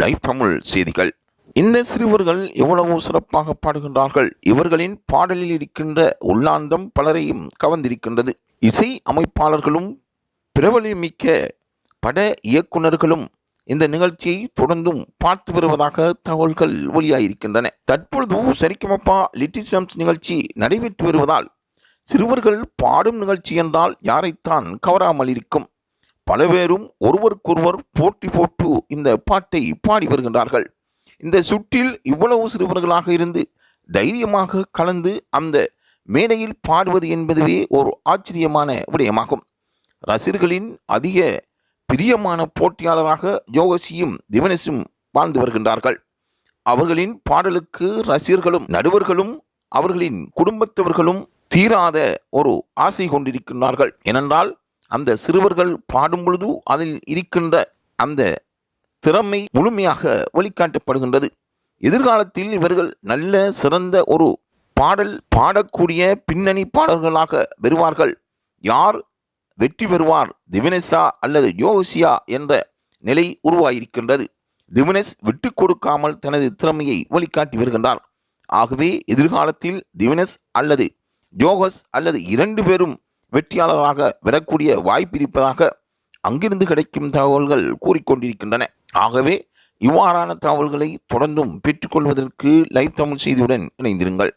Live Tamil செய்திகள். இந்த சிறுவர்கள் எவ்வளவு சிறப்பாக பாடுகின்றார்கள். இவர்களின் பாடலில் இருக்கின்ற உள்ளாந்தம் பலரையும் கவர்ந்திருக்கின்றது. இசை அமைப்பாளர்களும் பிரபலமிக்க பட இயக்குனர்களும் இந்த நிகழ்ச்சியை தொடர்ந்தும் பார்த்து வருவதாக தகவல்கள் வெளியாகியிருக்கின்றன தற்பொழுது சரிக்கமப்பா லிட்டிசம்ஸ் நிகழ்ச்சி நடைபெற்று வருவதால் சிறுவர்கள் பாடும் நிகழ்ச்சி என்றால் யாரைத்தான் கவராமல் இருக்கும். பல பேரும் ஒருவருக்கொருவர் போட்டி போட்டு இந்த பாட்டை பாடி வருகின்றார்கள். இந்த சுற்றில் இவ்வளவு சிறுவர்களாக இருந்து தைரியமாக கலந்து அந்த மேடையில் பாடுவது என்பதுவே ஒரு ஆச்சரியமான விடயமாகும். ரசிகர்களின் அதிக பிரியமான போட்டியாளராக யோகசியும் திவனசும் வாழ்ந்து வருகின்றார்கள். அவர்களின் பாடலுக்கு ரசிகர்களும் நடுவர்களும் அவர்களின் குடும்பத்தவர்களும் தீராத ஒரு ஆசை கொண்டிருக்கின்றார்கள். ஏனென்றால் அந்த சிறுவர்கள் பாடும் பொழுது அதில் இருக்கின்ற அந்த திறமை முழுமையாக வழிகாட்டப்படுகின்றது எதிர்காலத்தில் இவர்கள் நல்ல சிறந்த ஒரு பாடல் பாடக்கூடிய பின்னணி பாடல்களாக வருவார்கள். யார் வெற்றி பெறுவார்? திவினேஷா அல்லது யோகசியா என்ற நிலை உருவாகியிருக்கின்றது திவினேஷ் விட்டு கொடுக்காமல் தனது திறமையை வழிகாட்டி வருகின்றார். ஆகவே எதிர்காலத்தில் திவினேஷ் அல்லது ஜோகஸ் அல்லது இரண்டு பேரும் வெற்றியாளராக வரக்கூடிய வாய்ப்பு இருப்பதாக அங்கிருந்து கிடைக்கும் தகவல்கள் கூறிக்கொண்டிருக்கின்றன. ஆகவே இவ்வாறான தகவல்களை தொடர்ந்தும் பெற்றுக்கொள்வதற்கு லைவ் தமிழ் செய்தியுடன் இணைந்திருங்கள்.